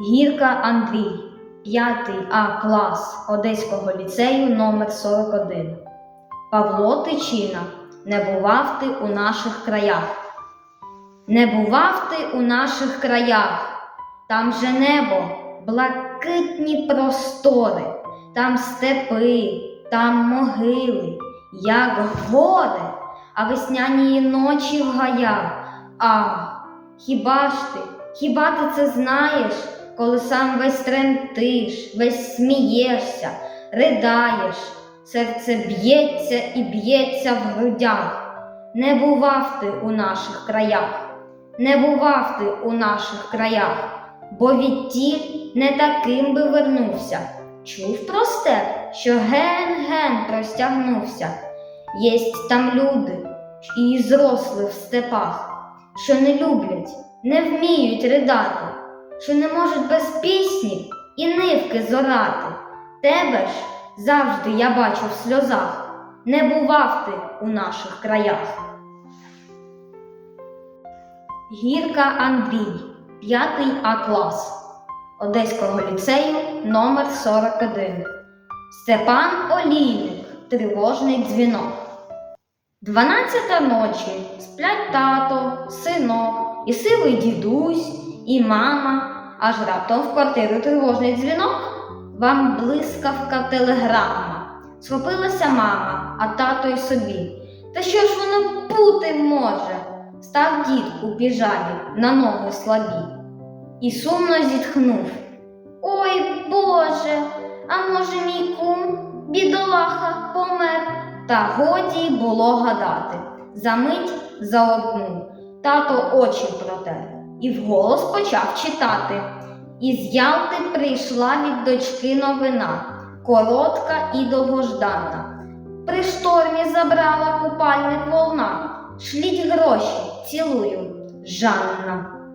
Гірка Андрій, 5 А клас Одеського ліцею номер 41 Павло Тичина, не бував ти у наших краях. Не бував ти у наших краях, там же небо, блакитні простори, там степи, там могили, як гори, а весняні ночі в гаях. А, хіба ж ти, хіба ти це знаєш, коли сам весь тремтиш, весь смієшся, ридаєш, серце б'ється і б'ється в грудях. Не бував ти у наших краях, не бував ти у наших краях, бо відтіль не таким би вернувся. Чув про степ, що ген-ген простягнувся. Єсть там люди, і зросли в степах, що не люблять, не вміють ридати, що не можуть без пісні і нивки зорати. Тебе ж завжди я бачу в сльозах, не бував ти у наших краях. Гірка Андрій, 5 А клас Одеського ліцею номер 41 Степан Олійник, тривожний дзвінок. Дванадцята ночі сплять тато, синок, і сивий дідусь, і мама, аж раптом в квартиру тривожний дзвінок. Вам блискавка телеграма. Схопилася мама, а тато й собі. Та що ж воно бути може? Став дід у піжамі на ноги слабі. І сумно зітхнув. Ой Боже, а може мій кум, бідолаха, помер. Та годі було гадати. Замить за одну тато очі протер і вголос почав читати. Із Ялти прийшла від дочки новина, коротка і довгождана. При штормі забрала купальник волна. Шліть гроші, цілую, Жанна.